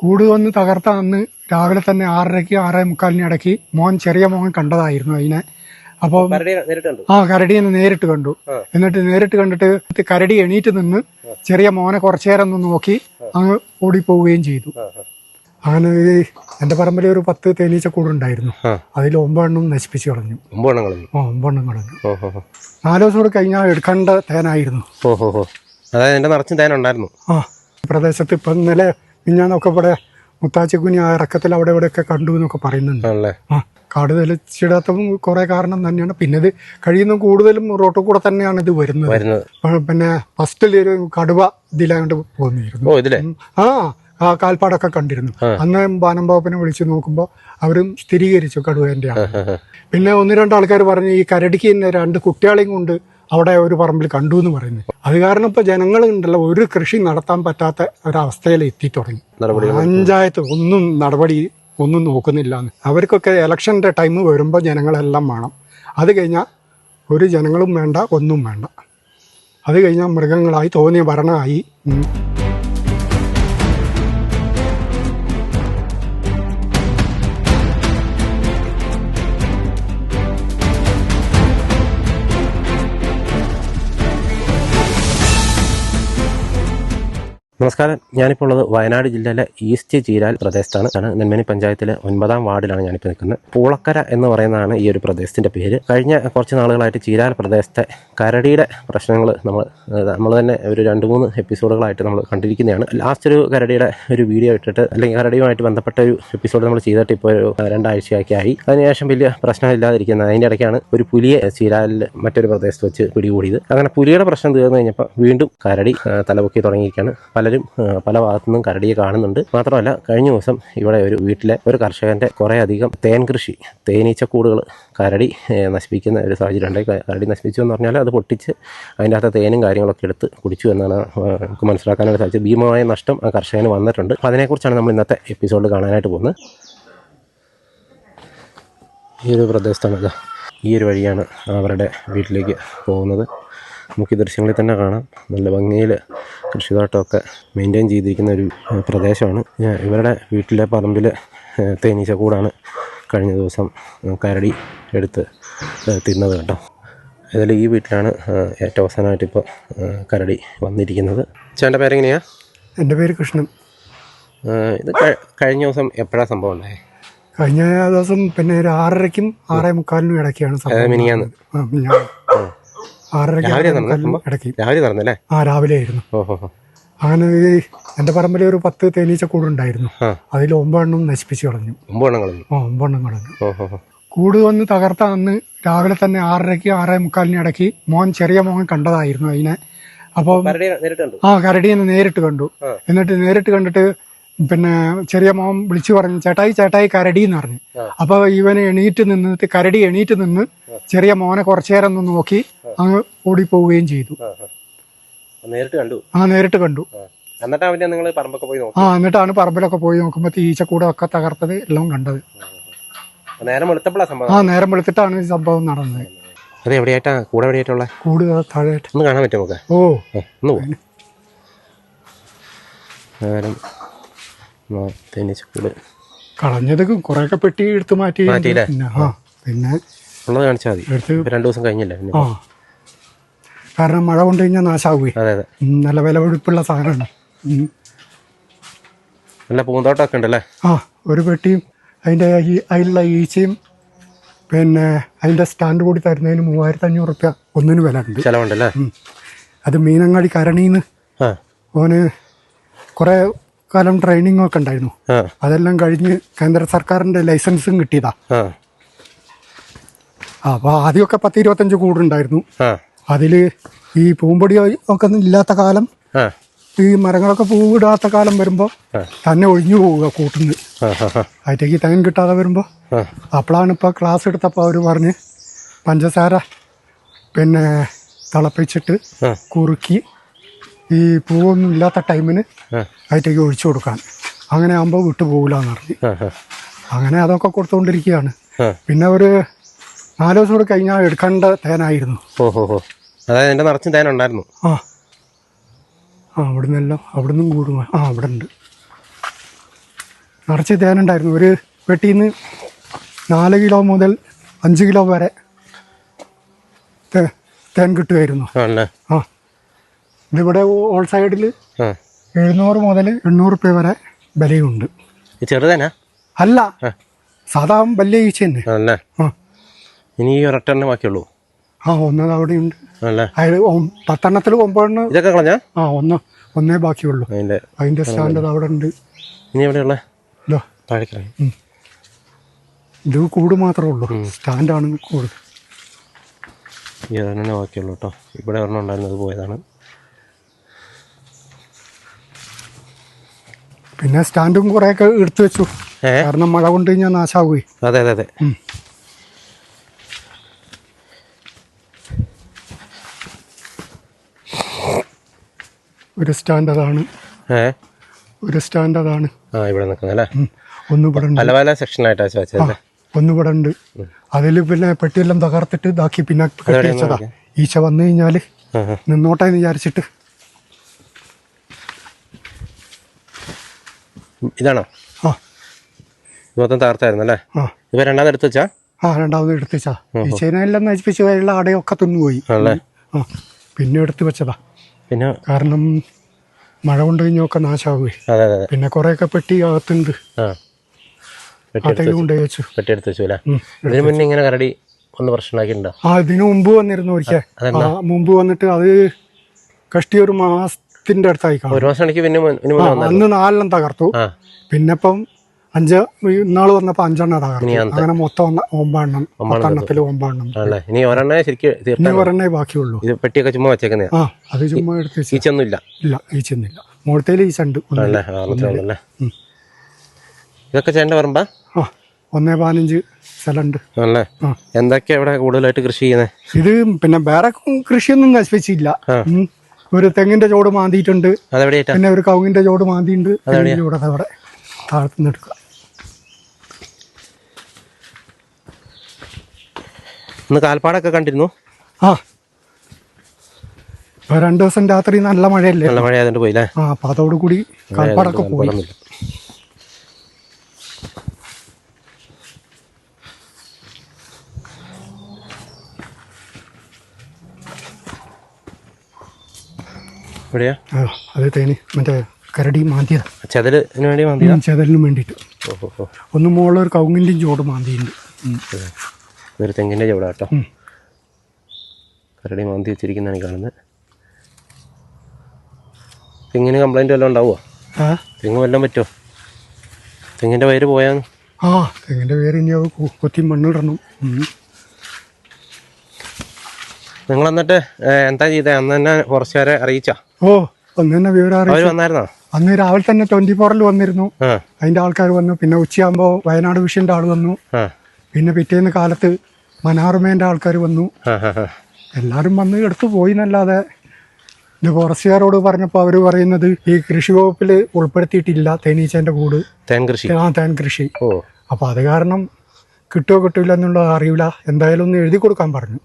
കൂട് വന്ന് തകർത്ത അന്ന് രാവിലെ തന്നെ ആറരയ്ക്ക് ആറേ മുക്കാലിന് ഇടയ്ക്ക് മോൻ ചെറിയ മോൻ കണ്ടതായിരുന്നു അതിനെ. അപ്പോൾ കരടി ആ കരടിയെ നേരിട്ട് കണ്ടു. എന്നിട്ട് നേരിട്ട് കണ്ടിട്ട് കരടി എണീറ്റ് നിന്ന് ചെറിയ മോനെ കുറച്ചേരം ഒന്ന് നോക്കി അങ്ങ് ഓടിപ്പോവുകയും ചെയ്തു. അങ്ങനെ എന്റെ പറമ്പിൽ ഒരു പത്ത് തേനീച്ചക്കൂടുണ്ടായിരുന്നു കൂടുണ്ടായിരുന്നു അതിൽ ഒമ്പതെണ്ണം നശിപ്പിച്ചു കളഞ്ഞു. ഒമ്പതെണ്ണം കളഞ്ഞു? ആ ഒമ്പതെണ്ണം കളഞ്ഞു. നാല് ദിവസം കൂടെ കഴിഞ്ഞാൽ എടുക്കേണ്ട തേനായിരുന്നു. അതായത് എന്റെ നിറച്ചും തേനുണ്ടായിരുന്നു ആ പ്രദേശത്ത് ഇപ്പം ഇന്നലെ മിഞ്ഞാന്നൊക്കെ ഇവിടെ മുത്താച്ചിക്കുനി ആ ഇറക്കത്തിൽ അവിടെ ഇവിടെയൊക്കെ കണ്ടു എന്നൊക്കെ പറയുന്നുണ്ട്. ആണല്ലേ? ആ കാട് തെളിച്ചിടാത്തതും കുറെ കാരണം തന്നെയാണ്. പിന്നെ ഇത് കഴിയുന്ന കൂടുതലും റോട്ടിൽ കൂടെ തന്നെയാണ് ഇത് വരുന്നത്. വരുന്നത്. പ- പിന്നെ ഫസ്റ്റിൽ ഒരു കടുവ ഇതിലാണ്ട് പോന്നിരുന്നു. ഓ ഇതിലെ? ഉം. ആ ആ കാൽപ്പാടൊക്കെ കണ്ടിരുന്നു. അന്ന് ബാനംബാപ്പനെ വിളിച്ചു നോക്കുമ്പോൾ അവരും സ്ഥിരീകരിച്ചു ആ. പിന്നെ ഒന്ന് രണ്ട് ആൾക്കാർ പറഞ്ഞു ഈ കരടിക്ക് തന്നെ രണ്ട് കുട്ടികളെയും കൊണ്ട് അവിടെ ഒരു പറമ്പിൽ കണ്ടു എന്ന് പറയുന്നത്. അത് കാരണം ഇപ്പൊ ജനങ്ങളുണ്ടല്ലോ ഒരു കൃഷി നടത്താൻ പറ്റാത്ത ഒരവസ്ഥയിൽ എത്തി തുടങ്ങി. പഞ്ചായത്ത് ഒന്നും നടപടി ഒന്നും നോക്കുന്നില്ല അവർക്കൊക്കെ ഇലക്ഷന്റെ ടൈം വരുമ്പോൾ ജനങ്ങളെല്ലാം വേണം. അത് കഴിഞ്ഞാൽ ഒരു ജനങ്ങളും വേണ്ട ഒന്നും വേണ്ട. അത് കഴിഞ്ഞാൽ മൃഗങ്ങളായി തോന്നിയ ഭരണമായി നമസ്കാരം. ഞാനിപ്പോൾ ഉള്ളത് വയനാട് ജില്ലയിലെ ഈസ്റ്റ് ചീരാൽ പ്രദേശത്താണ്. നെന്മനി പഞ്ചായത്തിലെ ഒൻപതാം വാർഡിലാണ് ഞാനിപ്പോൾ നിൽക്കുന്നത്. പൂളക്കര എന്ന് പറയുന്നതാണ് ഈ ഒരു പ്രദേശത്തിന്റെ പേര്. കഴിഞ്ഞ കുറച്ച് നാളുകളായിട്ട് ചീരാൽ പ്രദേശത്തെ കരടിയുടെ പ്രശ്നങ്ങൾ നമ്മൾ നമ്മൾ തന്നെ ഒരു രണ്ട് മൂന്ന് എപ്പിസോഡുകളായിട്ട് നമ്മൾ കണ്ടിരിക്കുന്നതാണ്. ലാസ്റ്റ് ഒരു കരടിയുടെ ഒരു വീഡിയോ ഇട്ടിട്ട് അല്ലെങ്കിൽ കരടിയുമായിട്ട് ബന്ധപ്പെട്ട ഒരു എപ്പിസോഡ് നമ്മൾ ചെയ്തിട്ട് ഇപ്പോൾ ഒരു രണ്ടാഴ്ചയൊക്കെ ആയി. അതിനുശേഷം വലിയ പ്രശ്നമില്ലാതിരിക്കുന്നത് അതിന്റെ ഇടയ്ക്കാണ് ഒരു പുലിയെ ചീരാലിൽ മറ്റൊരു പ്രദേശത്ത് വെച്ച് പിടികൂടിയത്. അങ്ങനെ പുലിയുടെ പ്രശ്നം തീർന്നു കഴിഞ്ഞപ്പോൾ വീണ്ടും കരടി തലപൊക്കി തുടങ്ങിയിരിക്കുകയാണ്. പലരും പല പല ഭാഗത്തുനിന്നും കരടിയെ കാണുന്നുണ്ട്. മാത്രമല്ല കഴിഞ്ഞ ദിവസം ഇവിടെ ഒരു വീട്ടിലെ ഒരു കർഷകന്റെ കുറേയധികം തേൻ കൃഷി തേനീച്ചക്കൂടുകൾ കരടി നശിപ്പിക്കുന്ന ഒരു സാഹചര്യം ഉണ്ടായി. കരടി നശിപ്പിച്ചു എന്ന് പറഞ്ഞാൽ അത് പൊട്ടിച്ച് അതിന്റെ അകത്ത് തേനും കാര്യങ്ങളൊക്കെ എടുത്ത് കുടിച്ചു എന്നാണ് നമുക്ക് മനസ്സിലാക്കാനായിട്ട് സാധിച്ചത്. ഭീമമായ നഷ്ടം ആ കർഷകന് വന്നിട്ടുണ്ട്. അപ്പോൾ അതിനെക്കുറിച്ചാണ് നമ്മൾ ഇന്നത്തെ എപ്പിസോഡിൽ കാണാനായിട്ട് പോകുന്നത്. ഈ ഒരു പ്രദേശത്താണ് ഈ ഒരു വഴിയാണ് അവരുടെ വീട്ടിലേക്ക് പോകുന്നത്. നമുക്ക് ഈ ദൃശ്യങ്ങളിൽ തന്നെ കാണാം. നല്ല ഭംഗിയിൽ കൃഷിതോട്ടമൊക്കെ മെയിന്റെയിൻ ചെയ്തിരിക്കുന്ന ഒരു പ്രദേശമാണ്. ഇവരുടെ വീട്ടിലെ പറമ്പിൽ തേനീച്ച കൂടാണ് കഴിഞ്ഞ ദിവസം കരടി എടുത്ത് തിന്നത് കേട്ടോ. അതിൽ ഈ വീട്ടിലാണ് ഏറ്റവും അവസാനമായിട്ട് ഇപ്പോൾ കരടി വന്നിരിക്കുന്നത്. ചേട്ടന്റെ പേരെങ്ങനെയാ? എന്റെ പേര് കൃഷ്ണൻ. ഇത് കഴിഞ്ഞ ദിവസം എപ്പോഴാണ് സംഭവം ഉണ്ടായത് കഴിഞ്ഞ ദിവസം പിന്നെ ഒരു ആറരയ്ക്കും ആറേ മുക്കാലിനും ഇടയ്ക്കാണ് മിനിങ്ങാന്ന് ആ. ആറരയ്ക്കും രാവിലെ? ഇടയ്ക്ക് നടന്നല്ലേ ആ രാവിലെ ആയിരുന്നു. അങ്ങനെ എന്റെ പറമ്പിൽ ഒരു പത്ത് തേനീച്ച കൂടുണ്ടായിരുന്നു അതിൽ ഒമ്പതെണ്ണം നശിപ്പിച്ചു കളഞ്ഞു. ഒമ്പതെണ്ണം കളഞ്ഞു? ആ ഒമ്പതെണ്ണം കളഞ്ഞു. ഓഹോ ഹോ കൂട് വന്ന് തകർത്ത അന്ന് രാവിലെ തന്നെ ആറരയ്ക്ക് ആറേ മുക്കാലിന് ഇടയ്ക്ക് മോൻ ചെറിയ മോൻ കണ്ടതായിരുന്നു അതിനെ. അപ്പോൾ ആ കരടിയെ നേരിട്ട് കണ്ടു. എന്നിട്ട് നേരിട്ട് കണ്ടിട്ട് പിന്നെ ചെറിയ മോൻ വിളിച്ചു പറഞ്ഞു ചേട്ടായി ചേട്ടായി കരടി എന്ന് പറഞ്ഞു. അപ്പൊ ഇവന് എണീറ്റ് നിന്നിട്ട് കരടി എണീറ്റ് നിന്ന് ചെറിയ മോനെ കുറച്ചു നേരം ഒന്ന് നോക്കി അങ്ങ് ഓടിപ്പോവുകയും ചെയ്തു. നേരിട്ട് കണ്ടു? ആ നേരിട്ട് കണ്ടു. എന്നിട്ടാണ് നിങ്ങൾ പറമ്പൊക്കെ പോയി ആ എന്നിട്ടാണ് പറമ്പിലൊക്കെ പോയി നോക്കുമ്പോൾ ഈച്ചക്കൂടെ ഒക്കെ തകർത്തത് എല്ലാം കണ്ടത്. നേരം സംഭവം? ആ നേരം വെളുത്തിട്ടാണ് സംഭവം നടന്നത്. അത് എവിടെയായിട്ടാ? കൂടെ എവിടെയായിട്ടുള്ള? കൂട് താഴെയായിട്ട്. ഒന്ന് കാണാൻ പറ്റുമോ ഓ. ഒന്ന് പോകും നേരം തേനീച്ചക്കൂട്. കളഞ്ഞതൊക്കെ കുറെയൊക്കെ പെട്ടി എടുത്ത് മാറ്റി മാറ്റിയില്ലേ? പിന്നെ ആ പിന്നെ ഉള്ളത് കാണിച്ചാൽ മതി. എടുത്ത് ഇപ്പൊ രണ്ടു ദിവസം കഴിഞ്ഞില്ലേ? പിന്നെ ആ. കാരണം മഴ കൊണ്ട് കഴിഞ്ഞാൽ നാശാവുകയെ അതെ അതെ. ഉം, നല്ല വിലപിടിപ്പുള്ള സാധനമാണ്. ഉം. നല്ല പൂന്തോട്ടമൊക്കെ ഉണ്ടല്ലേ? ആ ഒരു പെട്ടിയും അതിന്റെ ഈ അതിലുള്ള ഈച്ചയും പിന്നെ അതിന്റെ സ്റ്റാൻഡ് കൂടി തരുന്നതിന് മൂവായിരത്തി അഞ്ഞൂറ് റുപ്യ ഒന്നിന് വില ഉണ്ട്. ചെലവുണ്ടല്ലേ? ഉം. അത് മീനങ്ങാടി കരണിന്ന് ആ. ഓന് കുറേ കാലം ട്രെയിനിങ് ഒക്കെ ഉണ്ടായിരുന്നു. അതെല്ലാം കഴിഞ്ഞ് കേന്ദ്ര സർക്കാരിന്റെ ലൈസൻസും കിട്ടിയതാ. ആ. അപ്പോൾ ആദ്യമൊക്കെ പത്ത് ഇരുപത്തഞ്ച് കൂടുണ്ടായിരുന്നു അതിൽ ഈ പൂമ്പൊടി ഒക്കെ ഇല്ലാത്ത കാലം ഈ മരങ്ങളൊക്കെ പൂവിടാത്ത കാലം വരുമ്പോൾ തന്നെ ഒഴിഞ്ഞു പോവുക കൂട്ടുന്ന്. അതിലേക്ക് തേൻ കിട്ടാതെ വരുമ്പോൾ ആ. അപ്പോഴാണ് ഇപ്പോൾ ക്ലാസ് എടുത്തപ്പോൾ അവർ പറഞ്ഞ് പഞ്ചസാര പിന്നെ തിളപ്പിച്ചിട്ട് കുറുക്കി ഈ പൂവൊന്നും ഇല്ലാത്ത ടൈമിന് അതിലേക്ക് ഒഴിച്ചു കൊടുക്കാൻ. അങ്ങനെ ആകുമ്പോൾ വിട്ടു പോകില്ലെന്ന് പറഞ്ഞു. അങ്ങനെ അതൊക്കെ കൊടുത്തുകൊണ്ടിരിക്കുകയാണ് പിന്നെ ഒരു നാല് ദിവസം കൂടെ കഴിഞ്ഞാൽ എടുക്കേണ്ട തേനായിരുന്നു. ഓഹോ അതായത് എന്റെ നിറച്ചും തേനുണ്ടായിരുന്നു. ആ. ആ അവിടെ നിന്നും കൂടും. ആ അവിടെ ഉണ്ട് നിറച്ച് തേനുണ്ടായിരുന്നു. ഒരു വെട്ടിയിൽ നിന്ന് നാല് കിലോ മുതൽ അഞ്ച് കിലോ വരെ തേൻ കിട്ടുമായിരുന്നു ആ. ഇതിവിടെ ഓൾ സൈഡിൽ എഴുന്നൂറ് മുതൽ എണ്ണൂറ് രൂപ വരെ വിലയുണ്ട്. ചെറുതേനാ? അല്ല. സാധാ വലിയ ഈച്ച തന്നെ ഇനി ഈ ഒരൊറ്റെണ്ണേ ബാക്കിയുള്ളൂ. ആ ഒന്നത് അവിടെ ഉണ്ട് അതിൽ പത്തെണ്ണത്തിൽ ഒമ്പതെണ്ണം. ഇതൊക്കെ കളഞ്ഞാ? ആ ഒന്ന് ഒന്നേ ബാക്കിയുള്ളൂ. അതിന്റെ അതിന്റെ സ്റ്റാൻഡ് അവിടെ ഉണ്ട് ഇനി എവിടെയുള്ള? ഇതോ കൂട് മാത്രമേ ഉള്ളൂ. സ്റ്റാൻഡാണ് കൂട്. ഈ ബാക്കിയുള്ളൂ കേട്ടോ. ഇവിടെ ഒരെണ്ണം ഉണ്ടായിരുന്നത് പോയതാണ്. പിന്നെ സ്റ്റാൻഡും കുറേയൊക്കെ എടുത്തു വെച്ചു. കാരണം മഴ കൊണ്ട് കഴിഞ്ഞാൽ നാശാവുകയെ. അതെ അതെ അതെ. ഒരു സ്റ്റാൻഡ് അതാണ്. ഒരു സ്റ്റാൻഡ് അതാണ്. ആ ഇവിടെ ഒന്ന് ഇവിടെ ഉണ്ട്. പല പല സെക്ഷനായിട്ടാണ് വെച്ചത് ഒന്ന് ഇവിടെ ഉണ്ട്. അതിൽ പിന്നെ പെട്ടിയെല്ലാം തകർത്തിട്ട് ഇതാക്കി പിന്നെ കെട്ടി വെച്ചതാ ഈശ വന്നു കഴിഞ്ഞാൽ ആ. നിന്നോട്ടെ എന്ന് വിചാരിച്ചിട്ട് ഇതാണോ? മൊത്തം തകർത്തായിരുന്നു അല്ലേ ഇപ്പൊ രണ്ടാമത് എടുത്ത് വെച്ചാ? ആ രണ്ടാമത് എടുത്തുവച്ചാ ഈ ചേനയെല്ലാം നശിപ്പിച്ച് വരെയുള്ള അടയൊക്കെ തിന്നുപോയി. ആ പിന്നെ എടുത്തു വെച്ചതാ. പിന്നെ? കാരണം മഴ കൊണ്ട് കഴിഞ്ഞൊക്കെ നാശാവുകയെ പിന്നെ കുറേയൊക്കെ പെട്ടി അകത്തുണ്ട്. വെച്ചു. വെച്ചു. ഇതിന് മുന്നേ ഇങ്ങനെ കരടി ഒന്ന് പ്രശ്നമാക്കിയിട്ടുണ്ടോ? ആ ഇതിനു മുമ്പ് വന്നിരുന്നു ഒരിക്കൽ. മുമ്പ് വന്നിട്ട് അത് കഷ്ടിയൊരു ഒരു മാസത്തിന്റെ അടുത്തായി കാണും. ഒരു പിന്നെ അന്ന് നാലെണ്ണം തകർത്തു. പിന്നെ ഇപ്പം അഞ്ച് ഇന്നാൾ വന്നപ്പോ അഞ്ചെണ്ണം തകർത്തു. അങ്ങനെ മൊത്തം ഒമ്പതെണ്ണം പത്തെണ്ണത്തിൽ ഒമ്പതെണ്ണം. ഇനി ഒരെണ്ണേ ശരിക്കും ഇനി ഒരെണ്ണേ ബാക്കിയുള്ളൂ. ഇത് പെട്ടിയൊക്കെ ചുമ്മാ വെച്ചേക്കുന്നേ? ആ അത് ചുമ്മാ എടുത്ത് ഈച്ചൊന്നുമില്ല ഈച്ചൊന്നും ഇല്ല ഈച്ചൊന്നുമില്ല മുകളിൽ ഈച്ച ഉണ്ട് ഒന്ന്. ആണല്ലേ? ആ മനസ്സിലാവുന്നല്ലേ ഉം. ഇതൊക്കെ ചേട്ടന്റെ പറമ്പാ? ആ ഒന്നേ പതിനഞ്ച് സ്ഥലമുണ്ട്. അല്ലേ. എന്തൊക്കെയാ ഇവിടെ കൂടുതലായിട്ട് കൃഷി ചെയ്യുന്നത് ഇത് പിന്നെ വേറെ കൃഷിയൊന്നും നശിപ്പിച്ചില്ല. ഒരു തെങ്ങിന്റെ ചോട് മാന്തിയിട്ടുണ്ട്. പിന്നെ ഒരു കവുങ്ങിന്റെ ചോട് മാന്തിയിട്ടുണ്ട് അവിടെ താഴത്തുനിന്ന് എടുക്കുക. ഇന്ന് കാൽപ്പാടൊക്കെ കണ്ടിരുന്നു? ആ. ഇപ്പൊ രണ്ടു ദിവസം രാത്രി നല്ല മഴയല്ലേ? നല്ല മഴ ആയതുകൊണ്ട് പോയില്ലേ? ആ അപ്പൊ അതോടുകൂടി കാൽപ്പാടൊക്കെ പോയി. എവിടെയാ? ആ, അത് തേനി മറ്റേ കരടി മാന്തിയതാ. ചെതലിന് വേണ്ടി മതിയാ ഉം, ചെതലിന് വേണ്ടിയിട്ട്. ഓഹോ ഒന്ന് മുകളിൽ ഒരു കവുങ്ങിന്റെയും ചോട് മാന്തിയുണ്ട്. ഇതൊരു തെങ്ങിന്റെ ചുവട കേട്ടോ. കരടി മാന്തി വെച്ചിരിക്കുന്നതാണ് കാണുന്നത്. തെങ്ങിന് കംപ്ലൈന്റ് വല്ലതും ഉണ്ടാവുമോ തെങ്ങ് വല്ലതും പറ്റുമോ തെങ്ങിന്റെ വയറ് പോയാന്ന്? ആ തെങ്ങിന്റെ പേര് ഇനി അത് കൊത്തി മണ്ണിടണം. നിങ്ങൾ എന്നിട്ട് എന്താ ചെയ്തേ? അന്ന് തന്നെ ഫോറസ്റ്റുകാരെ അറിയിച്ചാ? ഓ അന്ന് തന്നെ വിവരം വന്നായിരുന്നോ? അന്ന് രാവിലെ തന്നെ ട്വന്റി ഫോറിൽ വന്നിരുന്നു അതിന്റെ ആൾക്കാർ വന്നു. പിന്നെ ഉച്ചയാകുമ്പോ വയനാട് വിഷന്റെ ആൾ വന്നു. പിന്നെ പിറ്റേന്ന് കാലത്ത് മനാറുമേന്റെ ആൾക്കാർ വന്നു. എല്ലാവരും വന്ന് എടുത്തു പോയി എന്നല്ലാതെ. ഇത് ഫോറസ്റ്റുകാരോട് പറഞ്ഞപ്പോൾ അവർ പറയുന്നത് ഈ കൃഷി വകുപ്പിൽ ഉൾപ്പെടുത്തിയിട്ടില്ല തേനീച്ചന്റെ കൂട്. തേൻ കൃഷി. ആ തേൻ കൃഷി. ഓ. അപ്പോൾ അത് കാരണം കിട്ടുമോ കിട്ടില്ല എന്നുള്ളത് അറിയില്ല എന്തായാലും ഒന്ന് എഴുതി കൊടുക്കാൻ പറഞ്ഞു.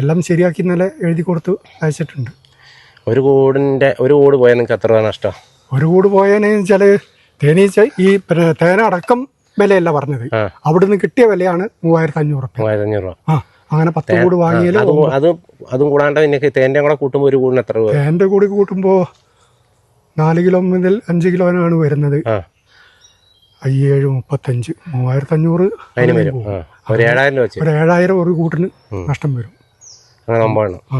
എല്ലാം ശരിയാക്കി ഇന്നലെ എഴുതി കൊടുത്ത് അയച്ചിട്ടുണ്ട്. ഒരു കൂടിന്റെ ഒരു കൂട് പോയാൽ നിങ്ങൾക്ക് എത്ര രൂപ നഷ്ടം? ഒരു കൂട് പോയതിന് വെച്ചാൽ തേനീച്ച ഈ തേന അടക്കം വിലയല്ല പറഞ്ഞത്. അവിടെ അവിടുന്ന് കിട്ടിയ വിലയാണ് മൂവായിരത്തി അഞ്ഞൂറ് മൂവായിരത്തി അഞ്ഞൂറ് രൂപ. ആ അങ്ങനെ പത്ത് കൂട് വാങ്ങിയാൽ അത് അത് കൂടാണ്ട് നിങ്ങൾക്ക് തേന്റെ കൂടെ കൂട്ടുമ്പോൾ ഒരു കൂടിന് എത്ര രൂപ? തേന്റെ കൂടി കൂട്ടുമ്പോൾ നാല് കിലോ മുതൽ അഞ്ച് കിലോനാണ് വരുന്നത്. അയ്യേഴ് മുപ്പത്തഞ്ച് മൂവായിരത്തി അഞ്ഞൂറ് അതിന് വരും. ആ ഒരു ഏഴായിരം രൂപ വെച്ച്. ഒരു ഏഴായിരം ഒരു കൂട്ടിന് നഷ്ടം വരും. അങ്ങനെ ഒമ്പതെണ്ണം ആ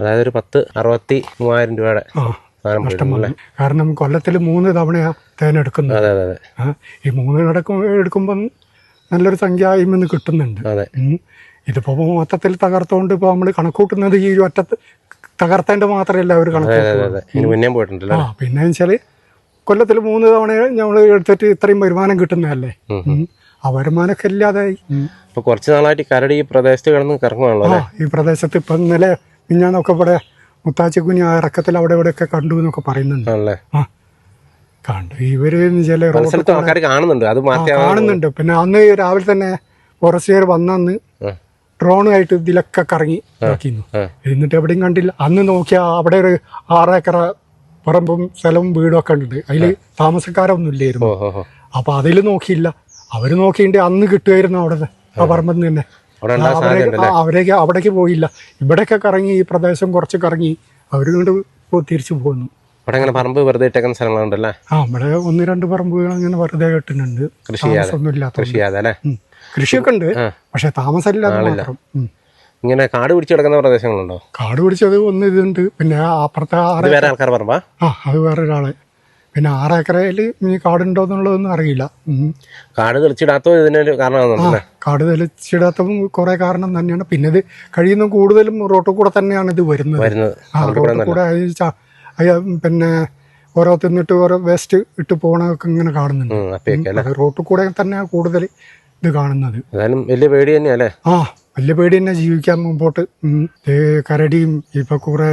അതായത് ഒരു പത്ത് അറുപത്തി മൂവായിരം രൂപയുടെ ആ സാധനം നഷ്ടം പോയിട്ടുണ്ട് വന്നു. കാരണം കൊല്ലത്തിൽ മൂന്ന് തവണയാ തേൻ എടുക്കുന്നത്. അതെ അതെ അതെ. ആ, ഈ മൂന്ന് നടക്കും എടുക്കുമ്പം നല്ലൊരു സംഖ്യ അതിൽ കിട്ടുന്നുണ്ട്. അതെ. ഉം. ഇതിപ്പോ മൊത്തത്തിൽ തകർത്തോണ്ട് ഇപ്പൊ നമ്മൾ കണക്കൂട്ടുന്നത് ഈ ഒറ്റ തകർത്തേണ്ട മാത്രമല്ല അവർ അതെ കണക്കൂട്ടുന്നത്. അതെ. ഇനി മുന്നേ പോയിട്ടുണ്ടല്ലോ ആ പിന്നെ വെച്ചാൽ കൊല്ലത്തിൽ മൂന്ന് തവണ ഞങ്ങൾ എടുത്തിട്ട് ഇത്രയും വരുമാനം കിട്ടുന്നതല്ലേ. ആ വരുമാനമൊക്കെ ഇല്ലാതായി. ഇപ്പൊ കുറച്ച് നാളായിട്ട് കരടി ഈ പ്രദേശത്ത് കിടന്ന് കറങ്ങുകയാണല്ലോ ഈ പ്രദേശത്ത് ഇപ്പൊ ഇന്നലെ മിഞ്ഞാന്നൊക്കെ ഇവിടെ മുത്താച്ചിക്കുഞ്ഞി ആ ഇറക്കത്തിൽ അവിടെ ഇവിടെ ഒക്കെ കണ്ടു എന്നൊക്കെ പറയുന്നുണ്ട്. ആ കണ്ടു. ഇവർ ചില കാണുന്നുണ്ട്. അത് കാണുന്നുണ്ട്. പിന്നെ അന്ന് രാവിലെ തന്നെ ഫോറസ്റ്റുകാർ വന്നന്ന്. ഡ്രോണുമായിട്ട് ഇതിലൊക്കെ കറങ്ങി നോക്കിയിരുന്നു. എന്നിട്ട് എവിടെയും കണ്ടില്ല. അന്ന് നോക്കിയാൽ അവിടെ ഒരു ആറേക്കറ പറമ്പും സ്ഥലവും വീടും ഒക്കെ ഉണ്ട് അതിൽ താമസക്കാരൊന്നും ഇല്ലായിരുന്നു അപ്പോൾ അതിൽ നോക്കിയില്ല. അവർ നോക്കിയിട്ട് അന്ന് കിട്ടുമായിരുന്നു അവിടെ ആ പറമ്പിൽ ആ, അവരേക്ക് അവിടേക്ക് പോയില്ല. ഇവിടെയൊക്കെ കറങ്ങി ഈ പ്രദേശം കുറച്ച് കറങ്ങി അവർ കൊണ്ട് തിരിച്ചു പോന്നു. അവിടെ പറമ്പ് വെറുതെ ഇട്ടേക്കുന്ന സ്ഥലങ്ങളുണ്ടല്ലേ? ആ ഇവിടെ ഒന്ന് രണ്ട് പറമ്പുകൾ അങ്ങനെ വെറുതെ കെട്ടുന്നുണ്ട്. കൃഷി കൃഷിയൊക്കെ ഉണ്ട്. പക്ഷെ താമസമില്ലാതെ മാത്രം. ഇങ്ങനെ കാട് പിടിച്ച് കിടക്കുന്ന പ്രദേശങ്ങളുണ്ടോ? കാട് പിടിച്ചത് ഒന്ന് ഇതുണ്ട്. പിന്നെ അപ്പുറത്തെ ആറ് വേറെ ആൾക്കാർ പറമ്പാ? ആ അത് വേറെ ഒരാൾ പിന്നെ ആറേക്കറയിൽ ഇനി കാടുണ്ടോ എന്നുള്ളതൊന്നും അറിയില്ല കാട് തെളിച്ചിടാത്തോ ഇതിനൊരു കാരണമാണ് കാട് തെളിച്ചിടാത്തതും കുറെ കാരണം തന്നെയാണ്. പിന്നെ ഇത് കഴിയുന്ന കൂടുതലും റോട്ടിൽ കൂടെ തന്നെയാണ് ഇത് വരുന്നത്. റോട്ടിൽ കൂടെ പിന്നെ ഓരോ തിന്നിട്ട് ഓരോ വേസ്റ്റ് ഇട്ട് പോകണൊക്കെ ഇങ്ങനെ കാണുന്നുണ്ട്. റോട്ടിൽ കൂടെ തന്നെയാണ് കൂടുതൽ ഇത് കാണുന്നത്. വലിയ പേടി തന്നെയല്ലേ ആ വലിയ പേടി തന്നെ ജീവിക്കാൻ മുമ്പോട്ട്. കരടിയും ഇപ്പൊ കുറെ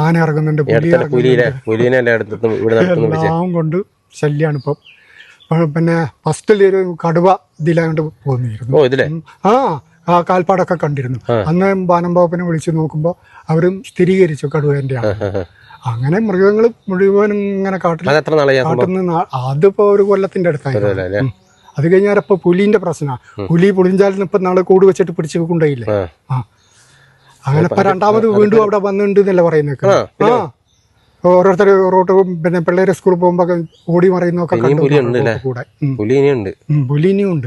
ആന ഇറങ്ങുന്നുണ്ട് പുലി അടുത്തുള്ള പുലിയിലെ ഇറങ്ങുന്നുണ്ട് പുലിനെ എല്ലാം അടുത്തും ഇവിടെ നടത്തുന്നു വിളിച്ചേ എല്ലാം കൊണ്ട് ശല്യാണ് ഇപ്പം. പിന്നെ ഫസ്റ്റിൽ ഒരു കടുവ ഇതിലാണ്ട് പോന്നിരുന്നു. ആ ആ കാൽപ്പാടൊക്കെ കണ്ടിരുന്നു. അന്ന് വനം വിളിച്ചു നോക്കുമ്പോ നോക്കുമ്പോൾ അവരും സ്ഥിരീകരിച്ചു കടുവേന്റെ അങ്ങനെ മൃഗങ്ങൾ മുഴുവൻ ഇങ്ങനെ കാട്ടിൽ നിന്ന് അതിപ്പോ ഒരു കൊല്ലത്തിന്റെ അടുത്തായി. അല്ലേ? ഉം. അത് കഴിഞ്ഞാൽ ഇപ്പൊ പുലിന്റെ പ്രശ്നമാണ് പുലി പുളിഞ്ചാലിന് ഇപ്പൊ നാളെ കൂട് വെച്ചിട്ട് പിടിച്ച് കൊണ്ടുപോയില്ലേ ആ. അങ്ങനെ ഇപ്പൊ രണ്ടാമത് വീണ്ടും അവിടെ വന്നിട്ടുണ്ട് എന്നല്ല പറയുന്നത് ആ, ഓരോരുത്തർ റോട്ട് പിന്നെ പിള്ളേര് സ്കൂളിൽ പോകുമ്പോ ഓടി മറിയുന്നൊക്കെ കൂടെ. ഉം. പുലി ഇനിയുണ്ട്. പുലി ഇനിയും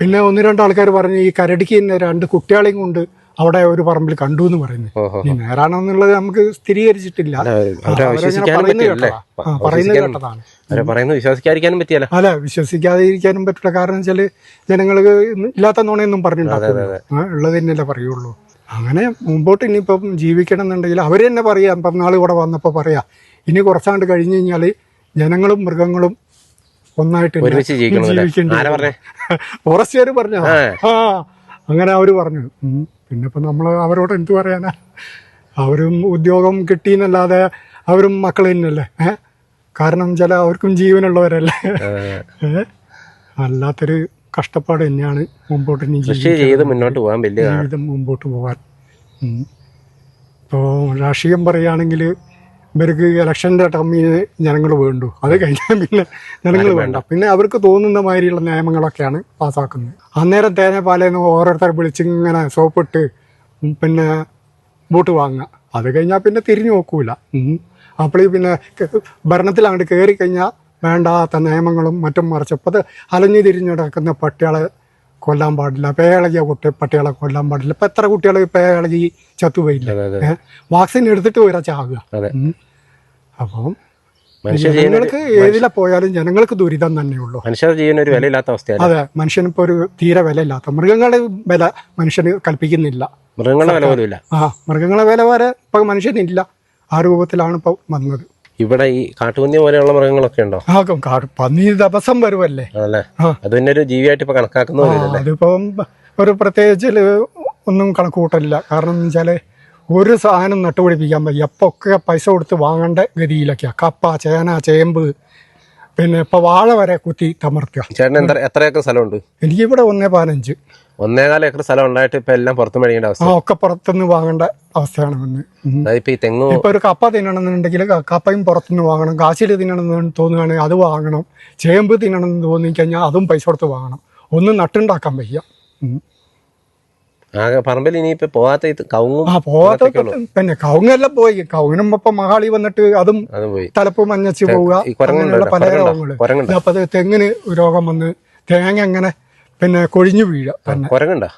പിന്നെ ഒന്ന് രണ്ട് ആൾക്കാർ പറഞ്ഞു ഈ കരടിക്ക് തന്നെ രണ്ട് കുട്ടികളെയും കൊണ്ട് അവിടെ ഒരു പറമ്പിൽ കണ്ടു എന്ന് പറയുന്നത്. ഇനി നേരാണെന്നുള്ളത് നമുക്ക് സ്ഥിരീകരിച്ചിട്ടില്ല. അവരങ്ങനെ പറയുന്നത് കേട്ടതാ. ആ, പറയുന്നത് കേട്ടതാണ്. അവരെ പറയുന്നത് വിശ്വസിക്കാതിരിക്കാനും പറ്റിയല്ല? അല്ല വിശ്വസിക്കാതിരിക്കാനും പറ്റില്ല കാരണം വെച്ചാൽ ജനങ്ങൾക്ക് ഇല്ലാത്ത നുണയൊന്നും പറഞ്ഞിട്ടുണ്ടാകും ഉള്ളത് തന്നെയല്ലേ പറയുള്ളൂ. അങ്ങനെ മുമ്പോട്ട് ഇനിയിപ്പം ജീവിക്കണം എന്നുണ്ടെങ്കിൽ അവർ തന്നെ പറയാം. ഇപ്പം നാൾ ഇവിടെ വന്നപ്പോൾ പറയാ. ഇനി കുറച്ചാണ്ട് കഴിഞ്ഞു കഴിഞ്ഞാൽ ജനങ്ങളും മൃഗങ്ങളും ഒന്നായിട്ട് ജീവിക്കുന്നു ഒരുമിച്ച്? ജീവിക്കേണ്ടി ആരാ വരും. പറഞ്ഞേ? ഫോറസ്റ്റുകാർ പറഞ്ഞ ആ. അങ്ങനെ അവർ പറഞ്ഞു. പിന്നെ ഇപ്പം നമ്മൾ അവരോട് എന്തു പറയാനാ? അവരും ഉദ്യോഗം കിട്ടിയെന്നല്ലാതെ അവരും മക്കൾ തന്നെയല്ലേ? കാരണം ചില അവർക്കും ജീവനുള്ളവരല്ലേ? അല്ലാത്തൊരു കഷ്ടപ്പാട് തന്നെയാണ് മുമ്പോട്ട് ചെയ്ത് മുന്നോട്ട് പോകാൻ വലിയ ജീവിതം മുമ്പോട്ട് പോകാൻ. ഇപ്പോൾ രാഷ്ട്രീയം പറയുകയാണെങ്കിൽ ഇവർക്ക് ഇലക്ഷന്റെ ടമ്മിന് ജനങ്ങൾ വേണ്ടു. അത് കഴിഞ്ഞാൽ പിന്നെ ജനങ്ങൾ വേണ്ട. പിന്നെ അവർക്ക് തോന്നുന്ന മാതിരിയുള്ള നിയമങ്ങളൊക്കെയാണ് പാസ്സാക്കുന്നത് അന്നേരം തേനെ പാലേന്ന് ഓരോരുത്തർ വിളിച്ചിങ്ങനെ സോപ്പിട്ട് പിന്നെ വോട്ട് വാങ്ങുക. അത് കഴിഞ്ഞാൽ പിന്നെ തിരിഞ്ഞു നോക്കൂല. അപ്പോഴേ പിന്നെ ഭരണത്തിലാണ്ട് കയറി കഴിഞ്ഞാൽ വേണ്ടാത്ത നിയമങ്ങളും മറ്റും മറിച്ചപ്പോൾ അത് അലഞ്ഞു തിരിഞ്ഞു നടക്കുന്ന പട്ടികളെ കൊല്ലാൻ പാടില്ല. പേളകിയ കുട്ടി പട്ടികളെ കൊല്ലാൻ പാടില്ല. ഇപ്പം എത്ര കുട്ടികൾ പേളകി ചത്തുപോയില്ല? വാക്സിൻ എടുത്തിട്ട് വരാ ചാകുക. അപ്പം ജനങ്ങൾക്ക് ഏതിലെ പോയാലും ജനങ്ങൾക്ക് ദുരിതം തന്നെയുള്ളൂ. മനുഷ്യരുടെ ജീവന് ഒരു വിലയില്ലാത്ത അവസ്ഥയാണ്. അതെ മനുഷ്യനിപ്പോ ഒരു തീരെ വില ഇല്ലാത്ത മൃഗങ്ങളെ വില മനുഷ്യന് കൽപ്പിക്കുന്നില്ല. മൃഗങ്ങളെ വില പോലും ഇല്ല. ആ മൃഗങ്ങളെ വില വരെ ഇപ്പൊ മനുഷ്യനില്ല. ആ രൂപത്തിലാണ് ഇപ്പൊ വന്നത്. ഇവിടെ ഈ കാട്ടുപന്നി പോലെയുള്ള മൃഗങ്ങളൊക്കെ ഉണ്ടോ? ആ പന്നി ദിവസം വരുമല്ലേ അതല്ലേ. അത് പിന്നെ ഒരു ജീവിയായിട്ട് ഇപ്പൊ കണക്കാക്കുന്നു അതിപ്പം ഒരു പ്രത്യേകിച്ച് ഒന്നും കണക്കുകൂട്ടലില്ല കാരണം എന്ന് വെച്ചാൽ ഒരു സാധനം നട്ടുപിടിപ്പിക്കാൻ വയ്യ എപ്പൊക്കെ പൈസ കൊടുത്ത് വാങ്ങേണ്ട ഗതിയിലൊക്കെയാണ് കപ്പ ചേന ചേമ്പ് പിന്നെ ഇപ്പൊ വാഴ വരെ കുത്തി തമർത്തുക. ചേട്ടൻ എന്താ എത്ര ഏക്കർ സ്ഥലമുണ്ട്? എനിക്കിവിടെ ഒന്നേ പതിനഞ്ച്. ഒന്നേകാല ഏക്കർ സ്ഥലം ഉണ്ടായിട്ട് ഇപ്പൊ എല്ലാം പുറത്തു മേടിക്കേണ്ട അവസ്ഥ. ആ ഒക്കെ പുറത്തുനിന്ന് വാങ്ങേണ്ട അവസ്ഥയാണ് വന്ന് ഇപ്പൊ ഈ തെങ്ങ് ഇപ്പൊ ഒരു കപ്പ തിന്നണമെന്നുണ്ടെങ്കിൽ കപ്പയും പുറത്തുനിന്ന് വാങ്ങണം. കാശിൽ തിന്നണമെന്ന് തോന്നുകയാണെങ്കിൽ അത് വാങ്ങണം. ചേമ്പ് തിന്നണമെന്ന് തോന്നി കഴിഞ്ഞാൽ അതും പൈസ കൊടുത്ത് വാങ്ങണം. ഒന്നും നട്ടുണ്ടാക്കാൻ വയ്യ. ആകെ പറമ്പിൽ ഇനിയിപ്പോ പോവാത്ത ഇത് കവുങ്ങും ആ പോവാത്ത തന്നെ കവുങ്ങെല്ലാം പോയി. കവുങ്ങിനും ഇപ്പൊ മഹാളി വന്നിട്ട് അതും അത് പോയി. തലപ്പ് മഞ്ഞച്ച് പോവുക. ഈ കുരങ്ങുണ്ടോ അങ്ങനെയുള്ള പല കുരങ്ങുണ്ടോ? രോഗങ്ങൾ. അപ്പൊ അത് തെങ്ങിന് രോഗം വന്ന് തേങ്ങ അങ്ങനെ പിന്നെ കൊഴിഞ്ഞു വീഴുക തന്നെ. കുരങ്ങുണ്ടോ?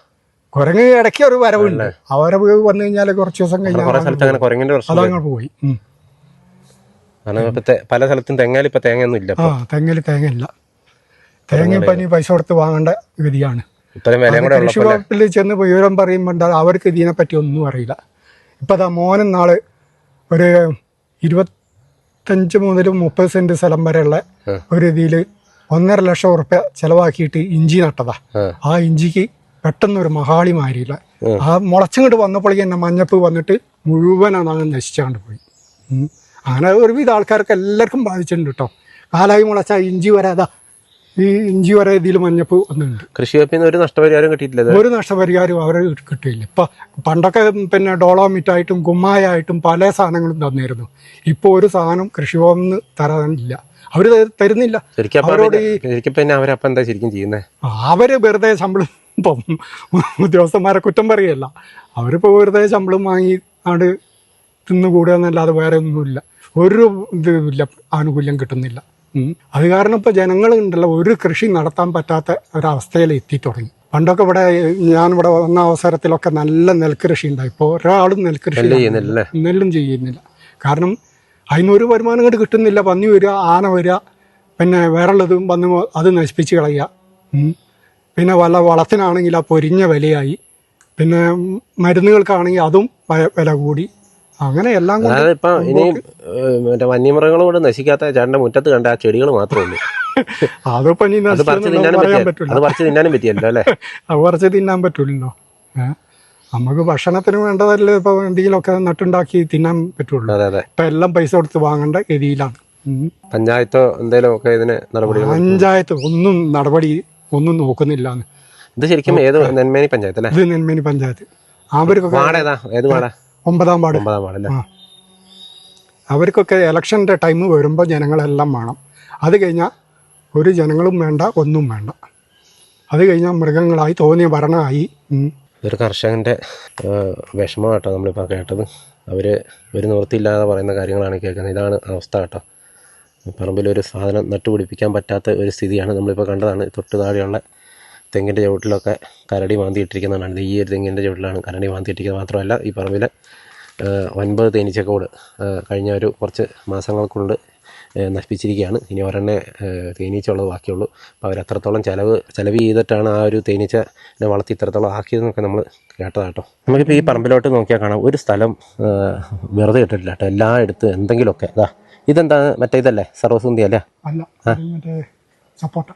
കുരങ്ങ് ഇടയ്ക്ക് ഒരു വരവുണ്ട്. ആ വരവ് വന്നു കഴിഞ്ഞാൽ കുറച്ച് ദിവസം കുറെ കഴിഞ്ഞാൽ സ്ഥലത്ത് അങ്ങനെ കുരങ്ങിന്റെ പ്രശ്നം അതങ്ങ് പോയി. ഉം. കാരണം ഇപ്പൊ തെ- പല സ്ഥലത്തും തെങ്ങാൽ ഇപ്പൊ തേങ്ങയൊന്നും ഇല്ല ആ തെങ്ങിൽ ഇല്ല തേങ്ങ ഇപ്പൊ ഇനി പൈസ കൊടുത്ത് വാങ്ങേണ്ട ഗതിയാണ്. കൃഷി വകുപ്പിൽ ചെന്ന് വിവരം പറയുമ്പോൾ അവർക്ക് ഇതിനെപ്പറ്റി ഒന്നും അറിയില്ല. ഇപ്പം അതാ മോനും നാൾ ഒരു ഇരുപത്തഞ്ച് മുതൽ മുപ്പത് സെന്റ് സ്ഥലം വരെയുള്ള ഒരു ഇതിൽ ഒന്നര ലക്ഷം ഉറുപ്യ ചെലവാക്കിയിട്ട് ഇഞ്ചി നട്ടതാ. ആ. ഇഞ്ചിക്ക് പെട്ടെന്ന് ഒരു മഹാളി മാരിയില്ല ആ. മുളച്ചങ്ങോട്ട് വന്നപ്പോഴേക്കും എന്നെ മഞ്ഞപ്പ് വന്നിട്ട് മുഴുവനാണ് അങ്ങ് നശിച്ചാണ്ട് പോയി. അങ്ങനെ ഒരുവിധ ആൾക്കാർക്ക് എല്ലാവർക്കും ബാധിച്ചിട്ടുണ്ട് കേട്ടോ കാലായി മുളച്ച ഇഞ്ചി വരെ അതാ ഈ ഇഞ്ചി വരെ ഇതിൽ മഞ്ഞപ്പ് വന്നിട്ടുണ്ട്. കൃഷി വകുപ്പിൽ നിന്ന് ഒരു നഷ്ടപരിഹാരം കിട്ടിയിട്ടില്ല ഒരു നഷ്ടപരിഹാരം അവരെ കിട്ടിയില്ല. ഇപ്പൊ പണ്ടൊക്കെ പിന്നെ ഡോളോമിറ്റായിട്ടും കുമ്മായായിട്ടും പല സാധനങ്ങളും തന്നിരുന്നു. ഇപ്പോൾ ഒരു സാധനം കൃഷിഭവനിൽ തരാനില്ല. അവർ തരുന്നില്ല. അവരോട് പിന്നെ- അവരപ്പം എന്താ ശരിക്കും ചെയ്യുന്നത് അവർ വെറുതെ ശമ്പളം ഇപ്പം ഉദ്യോഗസ്ഥന്മാരെ കുറ്റം പറയല്ല. അവരിപ്പോൾ വെറുതെ ശമ്പളം വാങ്ങി ആണ്ട് തിന്നുകൂടുക എന്നല്ലാതെ വേറെ ഒന്നുമില്ല. ഒരു ഇതുമില്ല ആനുകൂല്യം കിട്ടുന്നില്ല. അത് കാരണം ഇപ്പോൾ ജനങ്ങളുണ്ടല്ലോ ഒരു കൃഷി നടത്താൻ പറ്റാത്ത ഒരവസ്ഥയിൽ എത്തി തുടങ്ങി. പണ്ടൊക്കെ ഇവിടെ ഞാൻ ഇവിടെ വന്ന അവസരത്തിലൊക്കെ നല്ല നെൽകൃഷി ഉണ്ടായി. ഇപ്പോൾ ഒരാളും നെൽകൃഷി നെല്ല് നെല്ലും ചെയ്യുന്നില്ല. കാരണം അതിനൊരു വരുമാനം കൊണ്ട് കിട്ടുന്നില്ല. പന്നി വരിക ആന വരിക പിന്നെ വേറെയുള്ളതും വന്ന് അത് നശിപ്പിച്ച് കളയുക. പിന്നെ വല്ല വളത്തിനാണെങ്കിൽ ആ പൊരിഞ്ഞ വിലയായി. പിന്നെ മരുന്നുകൾക്കാണെങ്കിൽ അതും വില കൂടി. അങ്ങനെ എല്ലാം കൂടെ ഇപ്പൊ ഇനി മറ്റേ വന്യമൃഗങ്ങളും കൂടെ നശിക്കാത്ത ചേട്ടന്റെ മുറ്റത്ത് കണ്ട ആ ചെടികൾ മാത്രമേ ഉള്ളൂ. അതിപ്പോ ഇനി അത് പറിച്ച് തിന്നാനും പറ്റില്ല. അത് പറിച്ച് തിന്നാനും പറ്റിയല്ലോ അല്ലേ? അത് പറിച്ച് തിന്നാൻ പറ്റൂലോ ഏഹ് നമുക്ക് ഭക്ഷണത്തിന് വേണ്ടതല്ലേ ഇപ്പൊ എന്തെങ്കിലുമൊക്കെ നട്ടുണ്ടാക്കി തിന്നാൻ പറ്റുള്ളൂ. അതെ അതെ. ഇപ്പൊ എല്ലാം പൈസ കൊടുത്ത് വാങ്ങേണ്ട ഗതിയിലാണ്. പഞ്ചായത്തോ എന്തെങ്കിലും ഒക്കെ ഇതിന് നടപടി പഞ്ചായത്ത് ഒന്നും നടപടി ഒന്നും നോക്കുന്നില്ല ഇത് ശരിക്കും ഏത് നെന്മേനി പഞ്ചായത്ത് അല്ലേ? ഇത് നെന്മേനി പഞ്ചായത്ത്. അവർക്കൊക്കെ ഏതാ? വാർഡാ ഒമ്പതാം വാർഡ്. ഒമ്പതാം വാർഡ്. അവർക്കൊക്കെ ഇലക്ഷന്റെ ടൈം വരുമ്പോൾ ജനങ്ങളെല്ലാം വേണം. അത് കഴിഞ്ഞാൽ ഒരു ജനങ്ങളും വേണ്ട ഒന്നും വേണ്ട. അത് കഴിഞ്ഞാൽ മൃഗങ്ങളായി തോന്നിയ ഭരണമായി ഒരു ഇതൊരു കർഷകന്റെ ഏഹ്, വിഷമം കേട്ടോ നമ്മളിപ്പോൾ കേട്ടത്. അവർ ഒരു നിവൃത്തിയില്ലാതെ പറയുന്ന കാര്യങ്ങളാണ് കേൾക്കുന്നത്. ഇതാണ് അവസ്ഥ കേട്ടോ. പറമ്പിലൊരു സാധനം നട്ടുപിടിപ്പിക്കാൻ പറ്റാത്ത ഒരു സ്ഥിതിയാണ് നമ്മളിപ്പോൾ കണ്ടതാണ്. തൊട്ട് താഴെയുള്ള തെങ്ങിന്റെ ചുവട്ടിലൊക്കെ കരടി മാന്തിയിട്ടിരിക്കുന്നതാണ് ഇത് ഈ ഒരു തെങ്ങിന്റെ ചുവട്ടിലാണ് കരടി മാന്തിയിട്ടിരിക്കുന്നത് മാത്രമല്ല ഈ പറമ്പിൽ ഒൻപത് തേനീച്ചക്കോട് കഴിഞ്ഞ ഒരു കുറച്ച് മാസങ്ങൾക്കൊണ്ട് നശിപ്പിച്ചിരിക്കുകയാണ്. ഇനി ഒരെണ്ണേ തേനീച്ച ഉള്ളത് ബാക്കിയുള്ളൂ. അപ്പോൾ അവർ അത്രത്തോളം ചിലവ് ചിലവ് ചെയ്തിട്ടാണ് ആ ഒരു തേനീച്ചനെ വളർത്തി ഇത്രത്തോളം ആക്കിയതെന്നൊക്കെ നമ്മൾ കേട്ടതാട്ടോ നമുക്കിപ്പോൾ ഈ പറമ്പിലോട്ട് നോക്കിയാൽ കാണാം. ഒരു സ്ഥലം വെറുതെ ഇട്ടിട്ടില്ല കേട്ടോ. എല്ലായിടത്തും എന്തെങ്കിലുമൊക്കെ അതാ ഇതെന്താ മറ്റേ ഇതല്ലേ സർവസുന്ദി അല്ലേ? സപ്പോർട്ട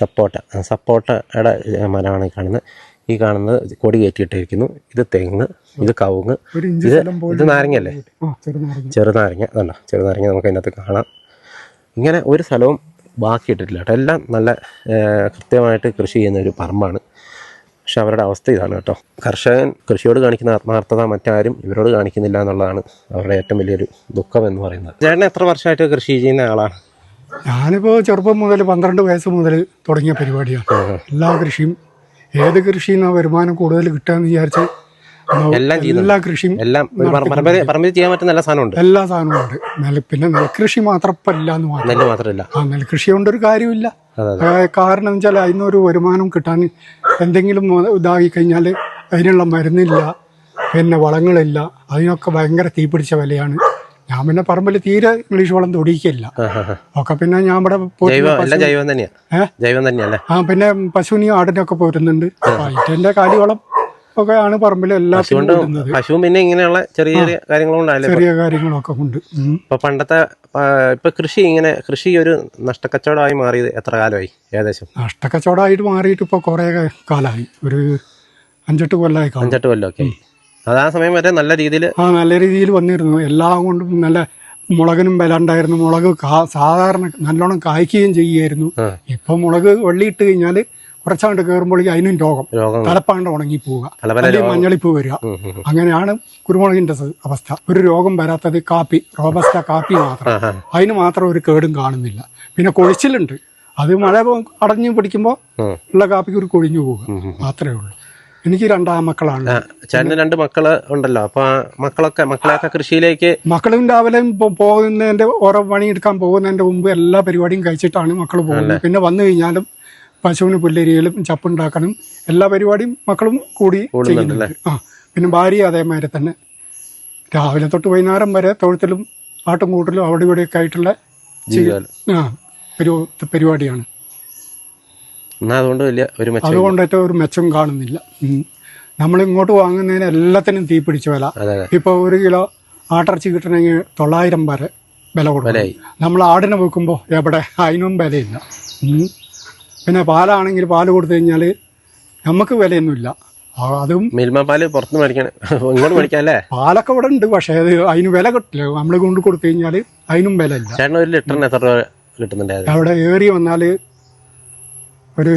സപ്പോട്ട. സപ്പോട്ടയുടെ മരമാണ് ഈ കാണുന്നത്. ഈ കാണുന്നത് കൊടി കയറ്റിയിട്ടിരിക്കുന്നു. ഇത് തെങ്ങ് ഇത് കവുങ്ങ് ഇത് ഇത് നാരങ്ങയല്ലേ? ചെറുനാരങ്ങ അതല്ല ചെറുനാരങ്ങ നമുക്ക് അതിനകത്ത് കാണാം. ഇങ്ങനെ ഒരു സ്ഥലവും ബാക്കിയിട്ടിട്ടില്ല കേട്ടോ. എല്ലാം നല്ല കൃത്യമായിട്ട് കൃഷി ചെയ്യുന്ന ഒരു പറമ്പാണ്. പക്ഷെ അവരുടെ അവസ്ഥ ഇതാണ് കേട്ടോ. കർഷകൻ കൃഷിയോട് കാണിക്കുന്ന ആത്മാർത്ഥത മറ്റാരും ഇവരോട് കാണിക്കുന്നില്ല എന്നുള്ളതാണ് അവരുടെ ഏറ്റവും വലിയൊരു ദുഃഖം എന്ന് പറയുന്നത്. ചേട്ടൻ എത്ര വർഷമായിട്ട് കൃഷി ചെയ്യുന്ന ആളാണ്? ഞാനിപ്പോൾ ചെറുപ്പം മുതൽ പന്ത്രണ്ട് വയസ്സ് മുതൽ തുടങ്ങിയ പരിപാടിയാണ്. എല്ലാ കൃഷിയും ഏത് കൃഷിയിൽ ആ വരുമാനം കൂടുതൽ കിട്ടാന്ന് വിചാരിച്ച് എല്ലാം കൃഷിയും എല്ലാം ചെയ്യാൻ പറ്റുന്ന എല്ലാ സാധനമുണ്ട്. എല്ലാ സാധനവും ഉണ്ട് പിന്നെ നെൽകൃഷി മാത്രം. ഇപ്പം എന്ന് മാത്രമല്ല. ആ നെൽകൃഷി കൊണ്ടൊരു കാര്യമില്ല. കാരണം വെച്ചാൽ അതിനൊരു വരുമാനം കിട്ടാൻ എന്തെങ്കിലും ഇതായി കഴിഞ്ഞാൽ അതിനുള്ള മരുന്നില്ല പിന്നെ വളങ്ങളില്ല അതിനൊക്കെ ഭയങ്കര തീപിടിച്ച വിലയാണ് ഞാൻ പിന്നെ പറമ്പിൽ തീരെ ഇംഗ്ലീഷ് വളം തൊടിയിക്കില്ല. ഒക്കെ പിന്നെ ഞാൻ ഇവിടെ ജൈവം ആ പിന്നെ പശുവിനെയും ഒക്കെ പോരുന്നുണ്ട്. അതിന്റെ കാലിവളം ഒക്കെ ആണ് പറമ്പിൽ എല്ലാത്തിനും പിന്നെ ഇങ്ങനെയുള്ള ചെറിയ ചെറിയ ചെറിയ കാര്യങ്ങളൊക്കെ ഉണ്ട്. ഇപ്പൊ പണ്ടത്തെ ഇപ്പൊ കൃഷി ഇങ്ങനെ കൃഷി ഒരു നഷ്ടക്കച്ചവടമായി മാറിയത് എത്ര കാലമായി ഏകദേശം? നഷ്ടക്കച്ചവടമായിട്ട് മാറിയിട്ട് ഇപ്പൊ കുറേ കാലമായി ഒരു അഞ്ചെട്ട് കൊല്ലമായി കാലം അഞ്ചെട്ട് കൊല്ലമൊക്കെ അത് ആ സമയം വരെ നല്ല രീതിയിൽ ആ നല്ല രീതിയിൽ വന്നിരുന്നു. എല്ലാം കൊണ്ടും നല്ല മുളകിനും വില ഉണ്ടായിരുന്നു. മുളക് സാധാരണ നല്ലോണം കായ്ക്കുകയും ചെയ്യുമായിരുന്നു. ഇപ്പൊ മുളക് വെള്ളിയിട്ട് കഴിഞ്ഞാൽ കുറച്ചാണ്ട് കയറുമ്പോഴേക്കും അതിനും രോഗം. തലപ്പാണ്ട് ഉണങ്ങി പോവുക മഞ്ഞളിപ്പ് വരിക. അങ്ങനെയാണ് കുരുമുളകിന്റെ അവസ്ഥ. ഒരു രോഗം വരാത്തത് കാപ്പി റോബസ്റ്റ കാപ്പി മാത്രം. അതിന് മാത്രം ഒരു കേടും കാണുന്നില്ല. പിന്നെ കൊഴിച്ചിലുണ്ട്. അത് മഴ അടഞ്ഞു പിടിക്കുമ്പോൾ. ഉള്ള കാപ്പിക്ക് ഒരു കൊഴിഞ്ഞു പോകുക മാത്രമേ ഉള്ളൂ. എനിക്ക് രണ്ടാം മക്കളാണ്. ചേട്ടന് രണ്ട് മക്കൾ ഉണ്ടല്ലോ. അപ്പൊ മക്കളൊക്കെ മക്കളൊക്കെ കൃഷിയിലേക്ക് മക്കളും രാവിലെ പോകുന്നതിന്റെ ഓരോ പണി എടുക്കാൻ പോകുന്നതിന്റെ മുമ്പ് എല്ലാ പരിപാടിയും കഴിച്ചിട്ടാണ് മക്കൾ പോകുന്നത്. പിന്നെ വന്നു കഴിഞ്ഞാലും പശുവിന് പുല്ലരിയലും ചപ്പുണ്ടാക്കാനും എല്ലാ പരിപാടിയും മക്കളും കൂടി ചെയ്യുന്നുണ്ട്. ആ പിന്നെ ഭാര്യ അതേമാതിരി തന്നെ. രാവിലെ തൊട്ട് വൈകുന്നേരം വരെ തൊഴുത്തിലും ആട്ടും കൂട്ടിലും അവിടെ ഇവിടെയൊക്കെ ആയിട്ടുള്ള ആ ഒരു പരിപാടിയാണ്. എന്നാ അതുകൊണ്ട് വലിയ ഒരു മെച്ചം അതുകൊണ്ടേറ്റ ഒരു മെച്ചം കാണുന്നില്ല. നമ്മൾ ഇങ്ങോട്ട് വാങ്ങുന്നതിന് എല്ലാത്തിനും തീ പിടിച്ച വില. ഇപ്പോൾ ഒരു കിലോ ആട്ടിറച്ചി കിട്ടണമെങ്കിൽ തൊള്ളായിരം വരെ വില കൊടുക്കും നമ്മൾ ആടിനെ വെക്കുമ്പോൾ എവിടെ? അതിനും വിലയില്ല. പിന്നെ പാലാണെങ്കിൽ പാൽ കൊടുത്തു കഴിഞ്ഞാൽ നമുക്ക് വിലയൊന്നുമില്ല. അതും മിൽമ പാൽ പുറത്ത് ഇങ്ങോട്ട് മേടിക്കാല്ലേ? പാലൊക്കെ ഇവിടെ ഉണ്ട് പക്ഷേ അത് അതിന് വില കിട്ടില്ല. നമ്മൾ കൊണ്ട് കൊടുത്തു കഴിഞ്ഞാൽ അതിനും വില ഇല്ല ഒരു ലിറ്ററിന് എത്ര രൂപ അവിടെ ഏറി വന്നാൽ ഒരു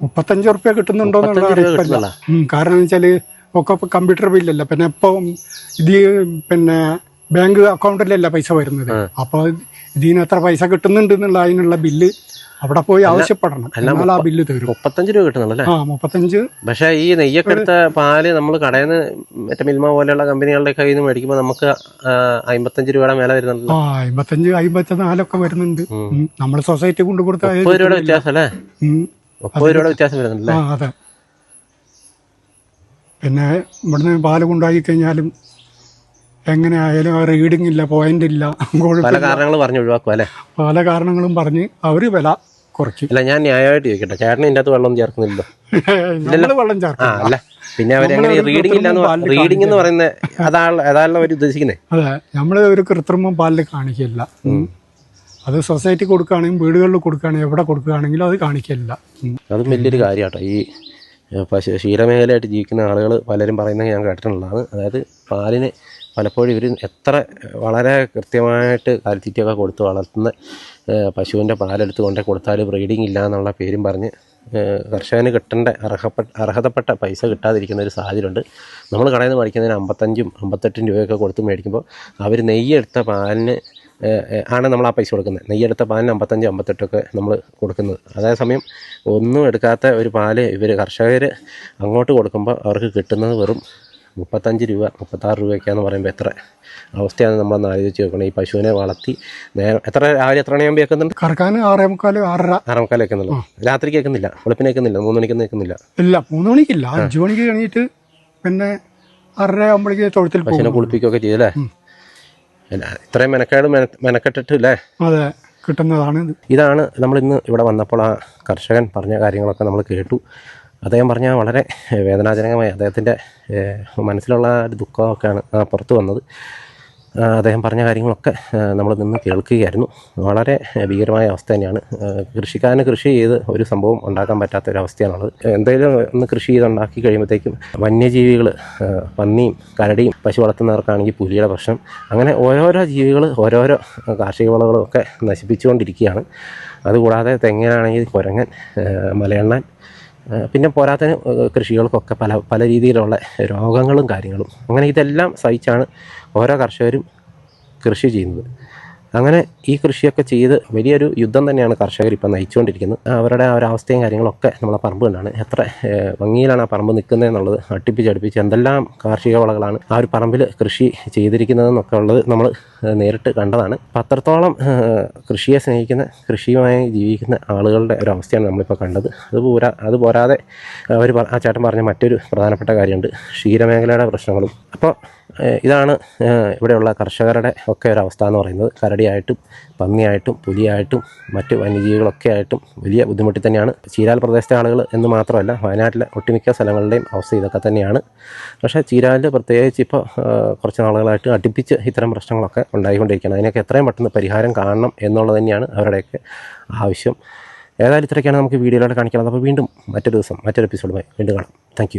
മുപ്പത്തഞ്ച് ഉറുപ്പ്യ കിട്ടുന്നുണ്ടോ എന്നുള്ള കാരണം വെച്ചാൽ വെച്ചാൽ ഒക്കെ കമ്പ്യൂട്ടർ ബില്ലല്ല പിന്നെ ഇപ്പം ഇത് പിന്നെ ബാങ്ക് അക്കൗണ്ടിലല്ല പൈസ വരുന്നത്. അപ്പോൾ ഇതിന് എത്ര പൈസ കിട്ടുന്നുണ്ട് എന്നുള്ള അതിനുള്ള ബില്ല് അവിടെ പോയി ആവശ്യപ്പെടണം. എന്നാൽ ആ ബില്ല് തീരും. മുപ്പത്തഞ്ച് രൂപ കിട്ടുന്നുണ്ട് ആ മുപ്പത്തഞ്ച്. പക്ഷേ ഈ നെയ്യൊക്കെ എടുത്ത പാൽ നമ്മൾ കടയിൽ നിന്ന് മറ്റേ മിൽമ പോലെയുള്ള കമ്പനികളുടെ കയ്യിൽ നിന്ന് മേടിക്കുമ്പോൾ നമുക്ക് അമ്പത്തഞ്ച് രൂപയുടെ മേലെ വരുന്നുണ്ടല്ലോ. ആ അമ്പത്തഞ്ച് അമ്പത്തി നാലൊക്കെ വരുന്നുണ്ട്. നമ്മൾ സൊസൈറ്റി കൊണ്ട് കൊടുത്ത മുപ്പത് രൂപയുടെ വ്യത്യാസം അല്ലേ മുപ്പത് രൂപയുടെ വ്യത്യാസം വരുന്നുണ്ടല്ലേ? അതെ. പിന്നെ ഇവിടുന്ന് പാൽ കൊണ്ടായി കഴിഞ്ഞാലും എങ്ങനെയായാലും ആ റീഡിംഗ് ഇല്ല പോയിന്റ് ഇല്ല പല കാരണങ്ങൾ പറഞ്ഞു അല്ലേ? പല കാരണങ്ങളും പറഞ്ഞ് അവർ വില കുറയ്ക്കും. അല്ല ഞാൻ ന്യായമായിട്ട് ചോദിക്കട്ടെ. ചേട്ടന് ഇതിന്റെ അകത്ത് വെള്ളം ചേർക്കുന്നില്ലല്ലോ. വെള്ളം ആ അല്ല? പിന്നെ അവർ എങ്ങനെ റീഡിംഗ് ഇല്ലാന്ന് റീഡിംഗ് എന്ന് പറയുന്ന അതാണ് അതാണല്ലോ അവർ ഉദ്ദേശിക്കുന്നത് അതെ നമ്മൾ ഒരു കൃത്രിമം പാലിൽ കാണിക്കില്ല. അത് സൊസൈറ്റി കൊടുക്കുകയാണെങ്കിൽ വീടുകളിൽ കൊടുക്കുകയാണെങ്കിൽ എവിടെ കൊടുക്കുകയാണെങ്കിലും അത് കാണിക്കില്ല. അതും വലിയൊരു കാര്യമാട്ടോ ഈ പശു ക്ഷീരമേഖലയായിട്ട് ജീവിക്കുന്ന ആളുകൾ പലരും പറയുന്നത് ഞാൻ കേട്ടിട്ടുള്ളതാണ് അതായത് പാലിന് പലപ്പോഴും ഇവർ എത്ര വളരെ കൃത്യമായിട്ട് കാലിത്തീറ്റയൊക്കെ കൊടുത്ത് വളർത്തുന്ന പശുവിന്റെ പാലെടുത്ത് കൊണ്ടേ കൊടുത്താൽ ബ്രീഡിംഗ് ഇല്ല എന്നുള്ള പേരും പറഞ്ഞ് കർഷകന് കിട്ടേണ്ട അർഹപ്പെട്ട അർഹതപ്പെട്ട പൈസ കിട്ടാതിരിക്കുന്ന ഒരു സാഹചര്യമുണ്ട്. നമ്മൾ കടയിൽ നിന്ന് മേടിക്കുന്നതിന് അമ്പത്തഞ്ചും അമ്പത്തെട്ടും രൂപയൊക്കെ കൊടുത്ത് മേടിക്കുമ്പോൾ അവർ നെയ്യെടുത്ത പാലിന് ആണ് നമ്മൾ ആ പൈസ കൊടുക്കുന്നത്. നെയ്യെടുത്ത പാലിന് അമ്പത്തഞ്ച് അമ്പത്തെട്ടൊക്കെ നമ്മൾ കൊടുക്കുന്നത്. അതേസമയം ഒന്നും എടുക്കാത്ത ഒരു പാൽ ഇവർ കർഷകർ അങ്ങോട്ട് കൊടുക്കുമ്പോൾ അവർക്ക് കിട്ടുന്നത് വെറും മുപ്പത്തഞ്ച് രൂപ മുപ്പത്താറ് രൂപയൊക്കെയാണെന്ന് പറയുമ്പോൾ എത്ര അവസ്ഥയാണ് നമ്മൾ ആലോചിച്ച് നോക്കണം. ഈ പശുവിനെ വളർത്തി നേരം എത്ര രാവിലെ എത്ര മണിയാകുമ്പോൾ കേൾക്കുന്നുണ്ട് കറക്കാൻ ആറേ മുക്കാൽ ആറര. ആറേമുക്കാൽ കേൾക്കുന്നുള്ളൂ രാത്രി കേൾക്കുന്നില്ല വെളുപ്പിന് കേൾക്കുന്നില്ല മൂന്ന് മണിക്ക് കേൾക്കുന്നില്ല ഇല്ല മൂന്ന് മണിക്കില്ല. അഞ്ചു മണിക്ക് കഴിഞ്ഞിട്ട് പിന്നെ ആറര ആകുമ്പോഴേക്ക് തൊഴുത്തിൽ പശുവിനെ കുളിപ്പിക്കുകയൊക്കെ ചെയ്തല്ലേ ഇത്രയും മെനക്കേട് മെനക്കെട്ടിട്ടില്ലേ അതെ കിട്ടുന്നതാണ് ഇതാണ് നമ്മൾ ഇന്ന് ഇവിടെ വന്നപ്പോൾ ആ കർഷകൻ പറഞ്ഞ കാര്യങ്ങളൊക്കെ നമ്മൾ കേട്ടു. അദ്ദേഹം പറഞ്ഞ വളരെ വേദനാജനകമായി അദ്ദേഹത്തിന്റെ മനസ്സിലുള്ള ഒരു ദുഃഖമൊക്കെയാണ് പുറത്ത് വന്നത്. അദ്ദേഹം പറഞ്ഞ കാര്യങ്ങളൊക്കെ നമ്മൾ നിന്ന് കേൾക്കുകയായിരുന്നു. വളരെ ഭീകരമായ അവസ്ഥ തന്നെയാണ്. കൃഷിക്കാരന് കൃഷി ചെയ്ത് ഒരു സംഭവം ഉണ്ടാക്കാൻ പറ്റാത്ത ഒരു അവസ്ഥയാണുള്ളത്. എന്തെങ്കിലും ഒന്ന് കൃഷി ചെയ്ത് ഉണ്ടാക്കി കഴിയുമ്പോഴത്തേക്കും വന്യജീവികൾ പന്നിയും കരടിയും പശു വളർത്തുന്നവർക്കാണെങ്കിൽ പുലിയുടെ പ്രശ്നം. അങ്ങനെ ഓരോരോ ജീവികൾ ഓരോരോ കാർഷിക വിളകളും നശിപ്പിച്ചുകൊണ്ടിരിക്കുകയാണ്. അതുകൂടാതെ തെങ്ങിനാണെങ്കിൽ കുരങ്ങൻ മലയണ്ണാൻ പിന്നെ പോരാത്തതിന് കൃഷികൾക്കൊക്കെ പല പല രീതിയിലുള്ള രോഗങ്ങളും കാര്യങ്ങളും. അങ്ങനെ ഇതെല്ലാം സഹിച്ചാണ് ഓരോ കർഷകരും കൃഷി ചെയ്യുന്നത്. അങ്ങനെ ഈ കൃഷിയൊക്കെ ചെയ്ത് വലിയൊരു യുദ്ധം തന്നെയാണ് കർഷകർ ഇപ്പം നയിച്ചുകൊണ്ടിരിക്കുന്നത്. അവരുടെ ആ ഒരു അവസ്ഥയും കാര്യങ്ങളൊക്കെ നമ്മളെ പറമ്പ് കണ്ടാണ്. എത്ര ഭംഗിയിലാണ് ആ പറമ്പ് നിൽക്കുന്നത് എന്നുള്ളത് അടുപ്പിച്ചടുപ്പിച്ച് എന്തെല്ലാം കാർഷിക വിളകളാണ് ആ ഒരു പറമ്പിൽ കൃഷി ചെയ്തിരിക്കുന്നതെന്നൊക്കെ ഉള്ളത് നമ്മൾ നേരിട്ട് കണ്ടതാണ്. പത്രത്തോളം കൃഷിയെ സ്നേഹിക്കുന്ന കൃഷിയുമായി ജീവിക്കുന്ന ആളുകളുടെ ഒരു അവസ്ഥയാണ് നമ്മളിപ്പോൾ കണ്ടത്. അത് പോരാ അത് പോരാതെ അവർ ആ ചേട്ടൻ പറഞ്ഞ മറ്റൊരു പ്രധാനപ്പെട്ട കാര്യമുണ്ട്. ക്ഷീരമേഖലയുടെ പ്രശ്നങ്ങളും. അപ്പോൾ ഇതാണ് ഇവിടെയുള്ള കർഷകരുടെ ഒക്കെ ഒരു അവസ്ഥ എന്ന് പറയുന്നത്. കരടിയായിട്ടും പന്നിയായിട്ടും പുലിയായിട്ടും മറ്റ് വന്യജീവികളൊക്കെ ആയിട്ടും വലിയ ബുദ്ധിമുട്ടിൽ തന്നെയാണ്. ചീരാൽ പ്രദേശത്തെ ആളുകൾ എന്ന് മാത്രമല്ല വയനാട്ടിലെ ഒട്ടുമിക്ക സ്ഥലങ്ങളുടെയും അവസ്ഥ ഇതൊക്കെ തന്നെയാണ്. പക്ഷേ ചീരാലിൽ പ്രത്യേകിച്ച് ഇപ്പോൾ കുറച്ച് നാളുകളായിട്ട് അടുപ്പിച്ച് ഇത്തരം പ്രശ്നങ്ങളൊക്കെ ഉണ്ടായിക്കൊണ്ടിരിക്കുകയാണ്. അതിനൊക്കെ എത്രയും പെട്ടെന്ന് പരിഹാരം കാണണം എന്നുള്ളത് തന്നെയാണ് അവരുടെയൊക്കെ ആവശ്യം. ഏതായാലും ഇത്രയൊക്കെയാണ് നമുക്ക് വീഡിയോയിലൂടെ കാണിക്കുന്നത് അപ്പോൾ വീണ്ടും മറ്റൊരു ദിവസം മറ്റൊരു എപ്പിസോഡുമായി വീണ്ടും കാണാം. താങ്ക്